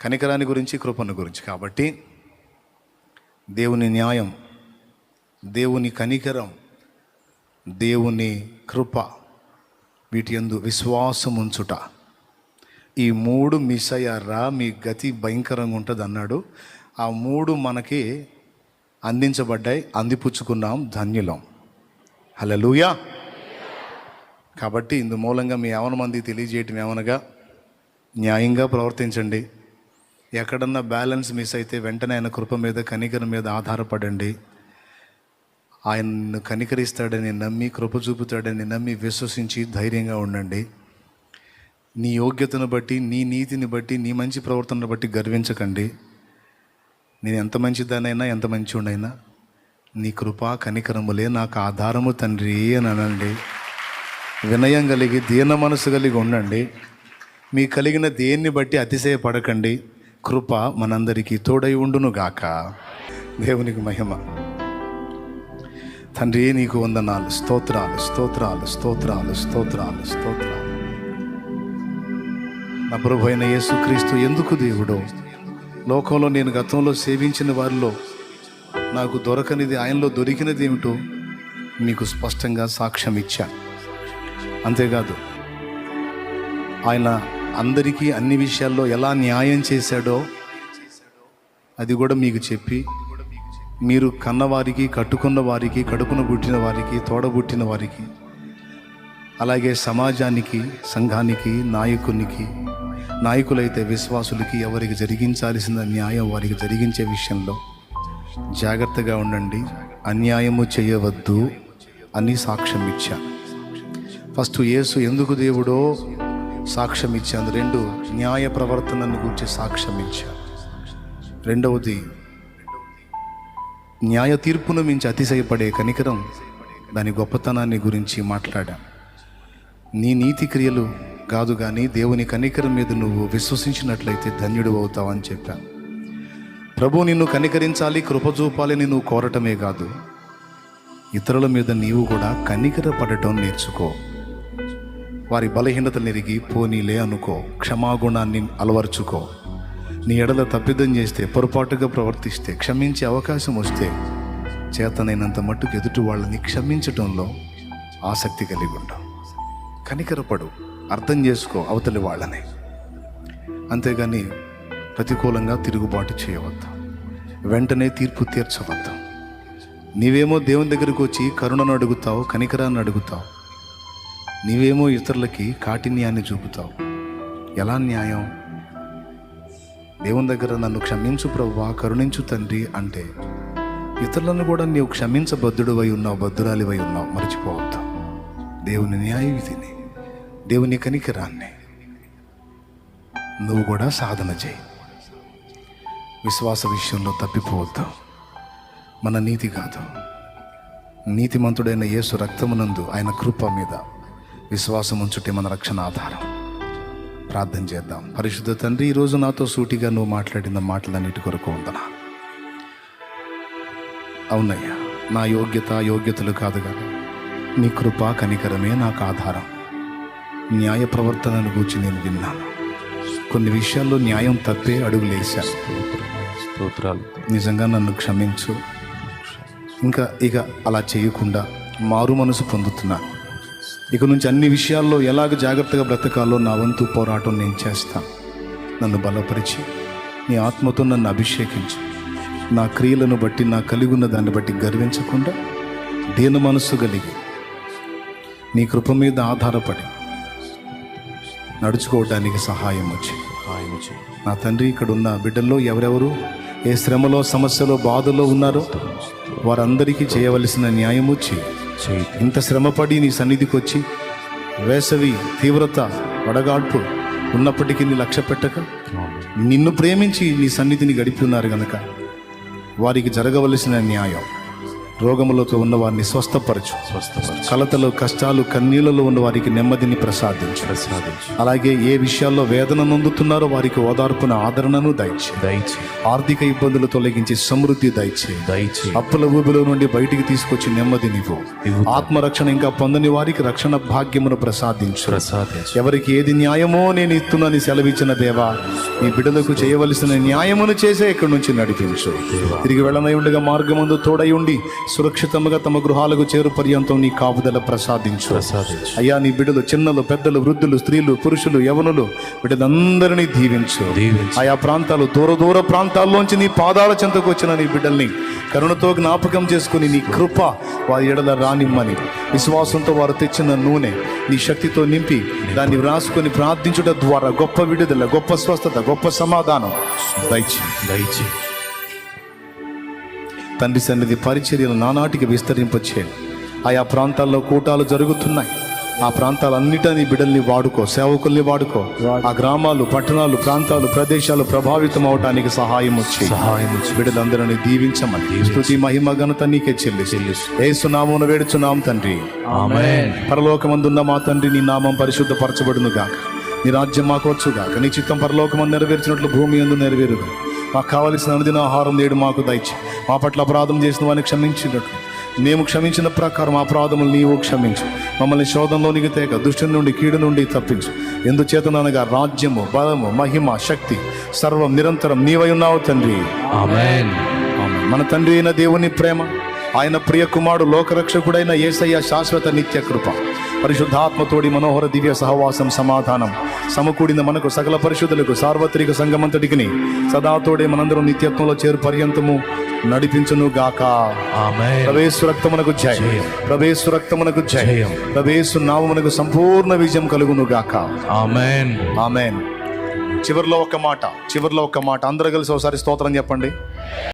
కనికరాన్ని గురించి కృపను గురించి. కాబట్టి దేవుని న్యాయం దేవుని కనికరం దేవుని కృప వీటి ఎందు విశ్వాసం ఉంచుట. ఈ మూడు మిస్ అయ్యారా మీ గతి భయంకరంగా ఉంటుంది అన్నాడు. ఆ మూడు మనకి అందించబడ్డాయి అందిపుచ్చుకున్నాం ధన్యులం. హలలుయా కాబట్టి ఇందు మూలంగా మీ యవన మంది తెలియజేయటం ఏమనగా న్యాయంగా ప్రవర్తించండి. ఎక్కడన్నా బ్యాలెన్స్ మిస్ అయితే వెంటనే ఆయన కృప మీద కనికరం మీద ఆధారపడండి. ఆయన్ను కనికరిస్తాడని నమ్మి కృప చూపుతాడని నమ్మి విశ్వసించి ధైర్యంగా ఉండండి. నీ యోగ్యతను బట్టి నీ నీతిని బట్టి నీ మంచి ప్రవర్తనను బట్టి గర్వించకండి. నేను ఎంత మంచిదానైనా ఎంత మంచివాడైనా నీ కృపా కనికరములే నాకు ఆధారము తండ్రి అని అనండి. వినయం కలిగి దీన మనసు కలిగి ఉండండి. మీ కలిగిన దేన్ని బట్టి అతిశయపడకండి. కృప మనందరికీ తోడై ఉండును గాక. దేవునికి మహిమ. తండ్రి నీకు వందనాలు స్తోత్రాలు స్తోత్రాలు స్తోత్రాలు స్తోత్రాలు స్తోత్రాలు. నా ప్రభు అయిన యేసుక్రీస్తు ఎందుకు దేవుడు? లోకంలో నేను గతంలో సేవించిన వారిలో నాకు దొరకనిది ఆయనలో దొరికినది ఏమిటో మీకు స్పష్టంగా సాక్ష్యం ఇచ్చా అంతేకాదు ఆయన అందరికీ అన్ని విషయాల్లో ఎలా న్యాయం చేశాడో అది కూడా మీకు చెప్పి మీరు కన్నవారికి కట్టుకున్న వారికి కడుపున పుట్టిన వారికి తోడబుట్టిన వారికి అలాగే సమాజానికి సంఘానికి నాయకునికి నాయకులైతే విశ్వాసులకి ఎవరికి జరిగించాల్సిన న్యాయం వారికి జరిగించే విషయంలో జాగ్రత్తగా ఉండండి. అన్యాయము చేయవద్దు అని సాక్ష్యం ఇచ్చా ఫస్ట్ యేసు ఎందుకు దేవుడో సాక్ష్యం ఇచ్చాను రెండు న్యాయ ప్రవర్తనను గురించి సాక్ష్యం ఇచ్చా రెండవది న్యాయ తీర్పును మించి అతిశయపడే కనికరం దాని గొప్పతనాన్ని గురించి మాట్లాడా. నీ నీతి క్రియలు కాదు కానీ దేవుని కనికరం మీద నువ్వు విశ్వసించినట్లయితే ధన్యుడు అవుతావని చెప్పాను ప్రభు నిన్ను కనికరించాలి కృపచూపాలని నువ్వు కోరటమే కాదు ఇతరుల మీద నీవు కూడా కనికర పడటం నేర్చుకో. వారి బలహీనతలు నెరిగి పోనీలే అనుకో క్షమాగుణాన్ని అలవర్చుకో. నీ ఎడల తప్పిదం చేస్తే పొరపాటుగా ప్రవర్తిస్తే క్షమించే అవకాశం వస్తే చేతనైనంత మట్టుకు ఎదుటి వాళ్ళని క్షమించటంలో ఆసక్తి కలిగి ఉంటాం కనికరపడు అర్థం చేసుకో అవతలి వాళ్ళని. అంతేగాని ప్రతికూలంగా తిరుగుబాటు చేయవద్దు. వెంటనే తీర్పు తీర్చవద్దు. నీవేమో దేవుని దగ్గరకు వచ్చి కరుణను అడుగుతావు కనికరాన్ని అడుగుతావు. నీవేమో ఇతరులకి కాఠిన్యాన్ని చూపుతావు. ఎలా న్యాయం? దేవుని దగ్గర నన్ను క్షమించు ప్రభువా కరుణించు తండ్రి అంటే ఇతరులను కూడా నీవు క్షమించబద్ధుడు అయి ఉన్నావు బద్ధురాలివై ఉన్నావు మర్చిపోవద్దు. దేవుని న్యాయ విధిని దేవుని కనికరాన్ని నువ్వు కూడా సాధన చేయి. విశ్వాస విషయంలో తప్పిపోవద్దు. మన నీతి కాదు. నీతిమంతుడైన యేసు రక్తమునందు ఆయన కృప మీద విశ్వాసం ఉంచుటే మన రక్షణ ఆధారం. ప్రార్థన చేద్దాం. పరిశుద్ధ తండ్రి ఈరోజు నాతో సూటిగా నువ్వు మాట్లాడిన మాటలన్నిటి కొరకు ఉందనా అవునయ్యా నా యోగ్యత యోగ్యతలు కాదు కానీ నీ కృప కనికరమే నాకు ఆధారం. న్యాయ ప్రవర్తనను గురించి నేను విన్నాను. కొన్ని విషయాల్లో న్యాయం తప్పే అడుగులేశాను స్తోత్రాలు. నిజంగా నన్ను క్షమించు. ఇంకా ఇక అలా చేయకుండా మారు మనసు పొందుతున్నా ఇక నుంచి అన్ని విషయాల్లో ఎలాగ జాగ్రత్తగా బ్రతకాలో నా వంతు పోరాటం నేను చేస్తాను నన్ను బలపరిచి నీ ఆత్మతో నన్ను అభిషేకించు. నా క్రియలను బట్టి నా కలిగి ఉన్న దాన్ని బట్టి గర్వించకుండా దీన మనస్సు కలిగి నీ కృప మీద ఆధారపడి నడుచుకోవడానికి సహాయం వచ్చి. నా తండ్రి ఇక్కడ ఉన్న బిడ్డల్లో ఎవరెవరు ఏ శ్రమలో సమస్యలో బాధలో ఉన్నారో వారందరికీ చేయవలసిన న్యాయము చేయి చేయి. ఇంత శ్రమపడి నీ సన్నిధికి వచ్చి వేసవి తీవ్రత వడగాడ్పు ఉన్నప్పటికీ నీ లక్ష్య పెట్టక నిన్ను ప్రేమించి నీ సన్నిధిని గడిపి ఉన్నారు గనక వారికి జరగవలసిన న్యాయం. రోగములతో ఉన్న వారిని స్వస్థపరచు. స్వస్థపరచు. కలతలు కష్టాలు కన్నీళ్ళలో ఉన్న వారికి నెమ్మదిని ప్రసాదించు. ప్రసాదించు. అలాగే ఏ విషయాల్లో వేదన నొందుతున్నారో వారికి ఓదార్పున ఆదరణను దయచే దయచి ఆర్థిక ఇబ్బందులు తొలగించి సమృద్ధి దయచే దయచి అప్పుల ఊబిలో నుండి బయటికి తీసుకొచ్చి నెమ్మదినివ్వు. ఆత్మరక్షణ ఇంకా పొందని వారికి రక్షణ భాగ్యమును ప్రసాదించు. ప్రసాదించు. ఎవరికి ఏది న్యాయమో నేను ఇస్తున్నానని సెలవిచ్చిన దేవా నీ బిడ్డలకు చేయవలసిన న్యాయమును చేసే ఇక్కడి నుంచి నడిపించు. తిరిగి వెళ్ళనై ఉండగా మార్గమందు తోడై ఉండి సురక్షితంగా తమ గృహాలకు చేరు పర్యంతం నీ కాపుదల ప్రసాదించు. అయ్యా నీ బిడ్డలు చిన్నలు పెద్దలు వృద్ధులు స్త్రీలు పురుషులు యవనులు బిడ్డలందరినీ దీవించు. దీవించు. ఆయా ప్రాంతాలు దూర దూర ప్రాంతాల్లోంచి నీ పాదాల చెంతకు వచ్చిన నీ బిడ్డల్ని కరుణతో జ్ఞాపకం చేసుకుని నీ కృప వారి ఎడల రానిమ్మని. విశ్వాసంతో వారు తెచ్చిన నూనె నీ శక్తితో నింపి దాన్ని వ్రాసుకొని ప్రార్థించుట ద్వారా గొప్ప విడుదల గొప్ప స్వస్థత గొప్ప సమాధానం. దయచి దయచి తండ్రి సన్నిధి పరిచర్యలు నానాటికి విస్తరింపచే ఆయా ప్రాంతాల్లో కూటాలు జరుగుతున్నాయి. ఆ ప్రాంతాలన్నిటా నీ బిడ్డల్ని వాడుకో సేవకుల్ని వాడుకో. ఆ గ్రామాలు పట్టణాలు ప్రాంతాలు ప్రదేశాలు ప్రభావితం అవటానికి సహాయం వచ్చి సహాయం బిడ్డలందరినీ దీవించమని స్తుతి మహిమ ఘనత నీకే చెల్లి ఏసునామమున వేడుచున్నాం తండ్రి. పరలోకమందున్న మా తండ్రి నీ నామం పరిశుద్ధపరచబడును గాక నీ రాజ్యం మాకు వచ్చు గాక నీ చిత్తం పరలోకమందు నెరవేర్చినట్లు భూమి ఎందు నెరవేరుగా. మాకు కావలసిన అనుదిన ఆహారం నేడు మాకు దయచి మా పట్ల అపరాధం చేసిన వారిని క్షమించినట్లు. మేము క్షమించిన ప్రకారం అపరాధములు నీవు క్షమించు. మమ్మల్ని శోధంలోనికి తేక దుష్టి నుండి కీడు నుండి తప్పించు. ఎందుచేతనగా రాజ్యము బలము మహిమ శక్తి సర్వం నిరంతరం నీవై ఉన్నావు తండ్రి. మన తండ్రి అయిన దేవుని ప్రేమ ఆయన ప్రియ కుమారుడు లోకరక్షకుడైన యేసయ్య శాశ్వత నిత్య కృప. పరిశుద్ధాత్మతోడి మనోహర దివ్య సహవాసం సమాధానం. సమకూడిన మనకు సకల పరిశుద్ధులకు సార్వత్రిక సంగమంతటికి సదాతోడే మనందరం నిత్యత్వంలో చేరు పర్యంతము నడిపించును గాక ప్రవేశు రక్తమునకు జయం. ప్రవేశు రక్తమునకు జయం. ప్రవేశు నామమునకు సంపూర్ణ విజయం కలుగును గాక ఆమేన్. ఆమెన్. చివరిలో ఒక మాట చివరిలో ఒక మాట. అందరూ కలిసి ఒకసారి స్తోత్రం చెప్పండి.